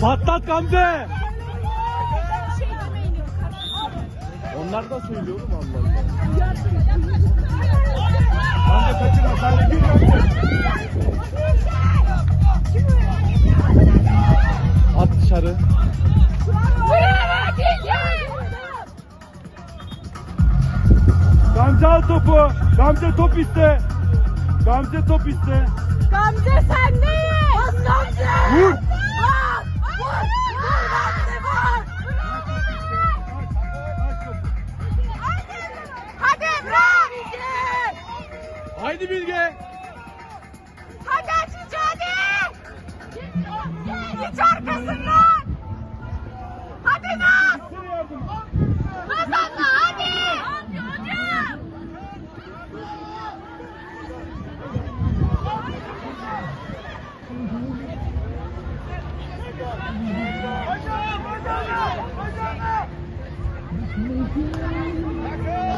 Patlat Gamze. Onlar da söylüyor oğlum Allah Allah. Gamze kaçırma sen de gir. At dışarı. Gamze al topu. Gamze top iste. Gamze top iste. Gamze sendeyiz. Bas Gamze. Vur. Haydi Bilge. Hadi Hatice hadi. Hiç arkasından. Hadi Naz. Naz abla hadi. Hadi hadi. Haydi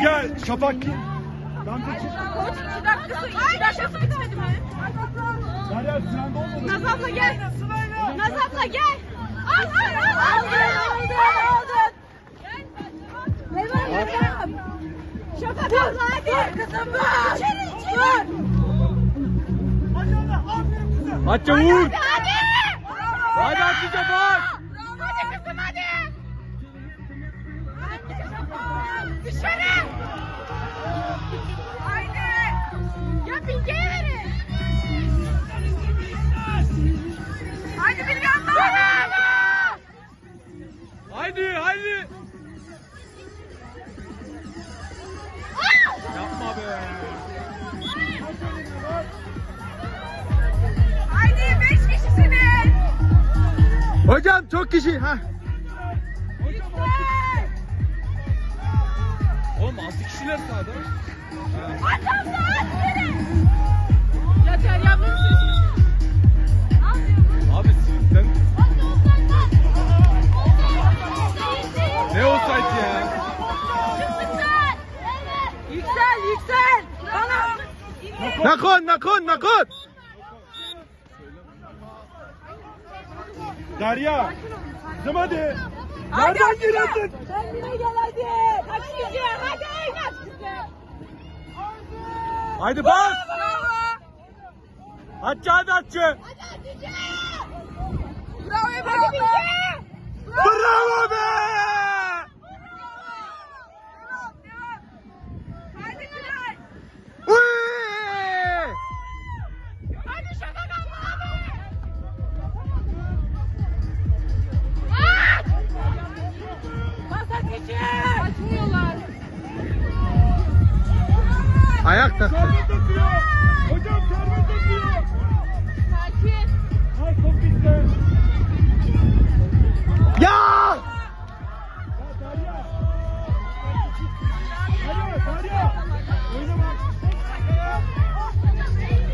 gel. Şafak gir. Gamze çık. Koç iki dakikası, iki dakikası bitmedi mi? Derya sıranda olmadı. Naz abla gel. Naz abla gel. Al al al. Aldın aldın. Devam devam. Şafak abla hadi. Kızım vur. İçeri içeri. Hatice vur. Hadi hadi. Hadi Hatice bak. Hocam çok kişi. Ha. Oğlum 6 kişiler sahada. Aç abla aç beni. Ya Derya abla mısın? Abi sen ne olsaydı ya? Yüksel yüksel. Bana. Nakon nakon nakon. Derya. Kızım hadi. Nereden giriyorsun? Kendine gel hadi. Kaç kişi? Hadi oynat kızım. Haydi bas. Bravo. Hatice hadi Hatice. Hadi Hatice. Bravo Ebru abla. Bravo be. Ayak taktı. Hocam çarpı tutuyor. Sakin. Ha top gitti. Ya!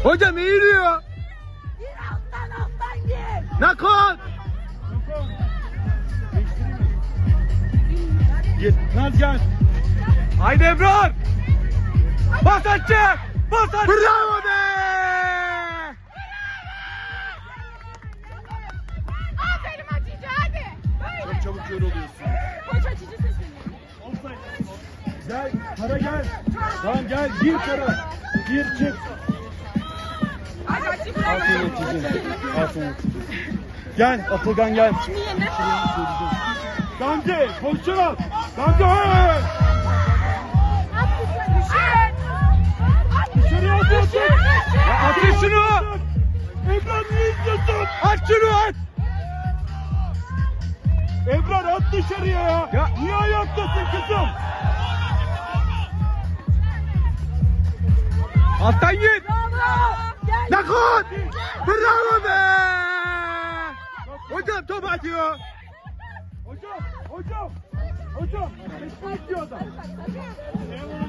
Hocam eğiliyor. Bir alttan alttan gir. Nakon. Git. Naz gel. Haydi Ebrar. Bas Hatice. Bas Hatice. Bravo be. Aferin Hatice hadi. Böyle. Çok çabuk kör oluyorsun. Koç Hatice sesini. Gel, kara gel. Tamam gel, gir kara. Gir çık. Aferin Hatice. Aferin Hatice. Gel, Atılgan gel. Gamze, pozisyon al. Gamze, hey! Ya atın şunu. Ebrar niye izliyorsun? At şunu at. Ebrar at dışarıya ya. ya. Niye ayaktasın kızım? Alttan git. Nakon! Bravo be! Hocam top atıyor. Hocam, hocam, hocam. Geçmek diyor adam.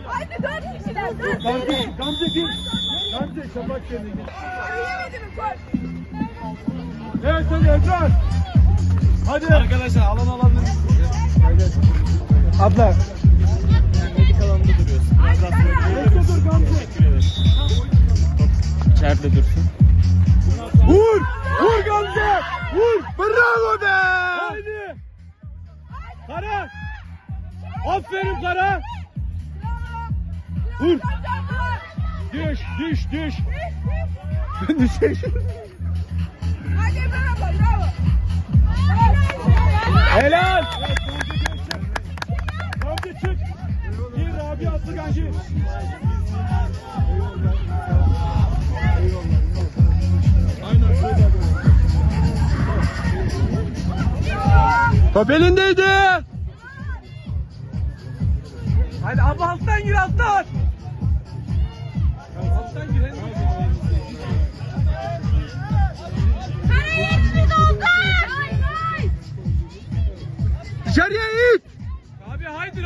Haydi dört kişiler dört. Gamze, Gamze gir. Gamze şafak yerine gir. Yemedim koş. Evet hadi Ebrar. Hadi. Arkadaşlar alan alabilir Abla Bekle dur Gamze. İçeride dursun. Vur! Vur Gamze! Vur! Bravo be! Haydi! Kara! Aferin Kara! Vur! Düş, düş, düş! Ben düşeyim. Hadi bravo bravo. Helal! Gamze çık! Gir Rabia Aslıgan gir! Top elindeydi. Hadi abi alttan gir alttan! Alttan gir Kaleye içini doldur. Dışarıya it. Abi haydi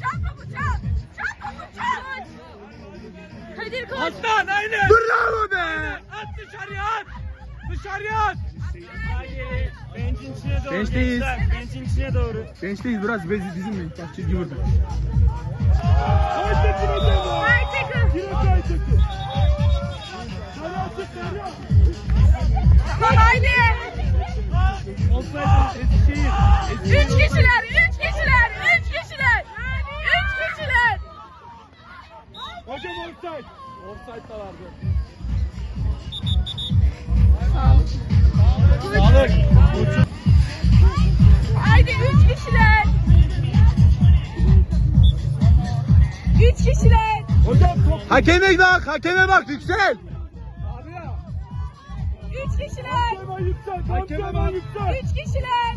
çat. Kadir koş. Alttan aynen! Bravo be! At dışarıya at! Dışarıya at! Bencin içine doğru. Bench'teyiz. gençler, Bencin içine doğru. Gençteyiz biraz biz, bizim mi? Bak çizgi burada. Aytekin hocam! Aytekin. Yine Aytekin! Sarı atı sarı! Haydi. Olsaydı Eskişehir! Üç kişiler, üç kişiler, üç kişiler. Üç kişiler. Hocam offside! Offside'dalardı. Hakeme bak, hakeme bak yüksel. Abi ya! Üç kişiler. Hakeme bak. Üç kişiler.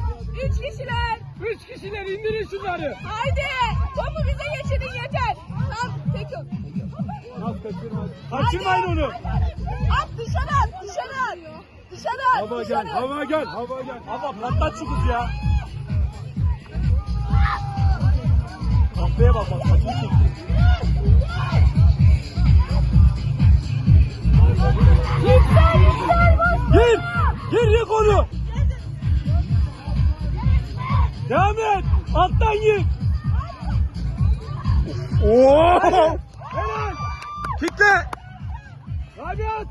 Üç kişiler. Üç kişiler indirin şunları! Haydi. Topu bize geçirin yeter. Tamam. Peki. Nasıl kaçırmaz? Kaçırmayın onu! At dışarı at. Dışarı at. Dışarı at. Hava dışarı gel, hava gel, hava gel. Hava patlat şu kız ya. Kahveye bak bak, kaçın Gir! Oo! Helal! Kitle. Rabiat!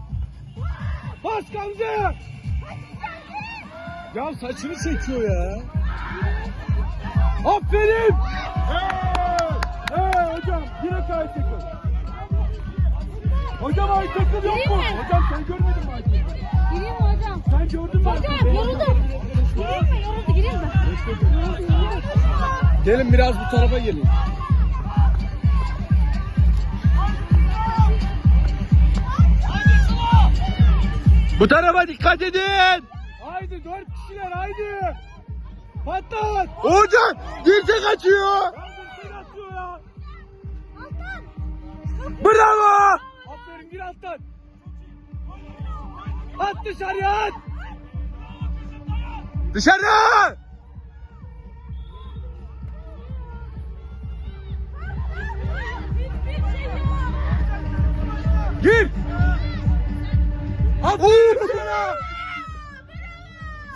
Bas Gamze! Ya saçını çekiyor ya. Aferin! Hey! Hey hocam yine kayıt takıl. Hocam ay takıl yok mu? Hocam sen görmedin mi ay takıl? Gireyim mi hocam? Sen gördün mü? Hocam yoruldum. Gireyim mi? Yoruldu. Gireyim mi? Gelin biraz bu tarafa gelin. Bu tarafa dikkat edin. Haydi dört kişiler haydi. Patlat. Hocam dirse kaçıyor. Yardım sen atıyor ya. Bravo. Aferin gir alttan. At dışarıya at. Dışarı. Gir. Sana.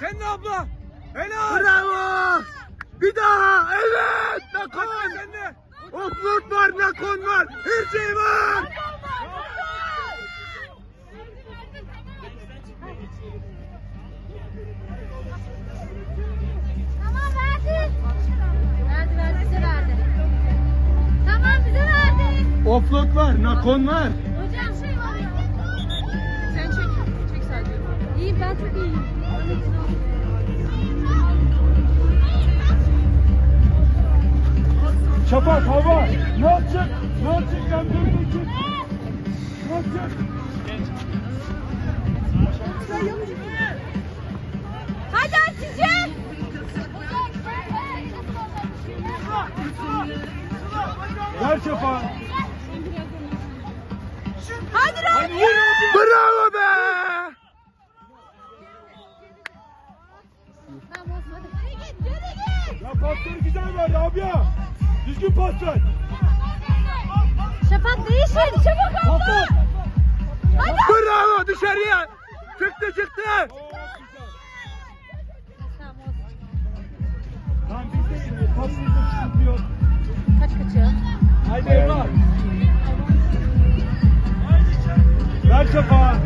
Sen de abla. Helal. Bravo. Bir daha. Evet. Nakon. Sen de. Offload var, nakon var. Her şey var. Tamam verdi. Verdi verdi bize verdi. Tamam bize verdi. Offload var, nakon var. İyiyim ben çok iyiyim. Şafak hava. Yalçın. Yalçın sen dönün için. Yalçın. Hadi Hatice. Ver Şafak. düzgün pas ver. Şafak değişmedi. Şafak abla. Hadi. Bravo dışarıya. Çıktı çıktı. Lan biz de pasımızı tutuyor. Kaç kaçıyor? Haydi Emrah. Ver şafağı.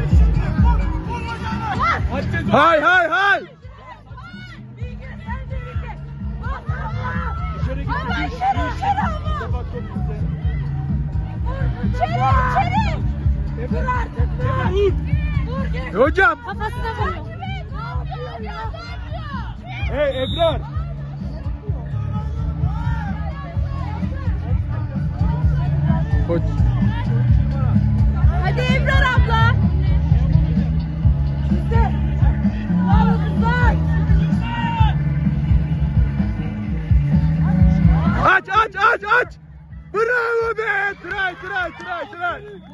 Hay hay hay. Dışarı gitti. Dur artık dur. Dur. Hocam. Kafasına vuruyor. Hey Ebrar. Koç. Bravo be! Try, try, try, try!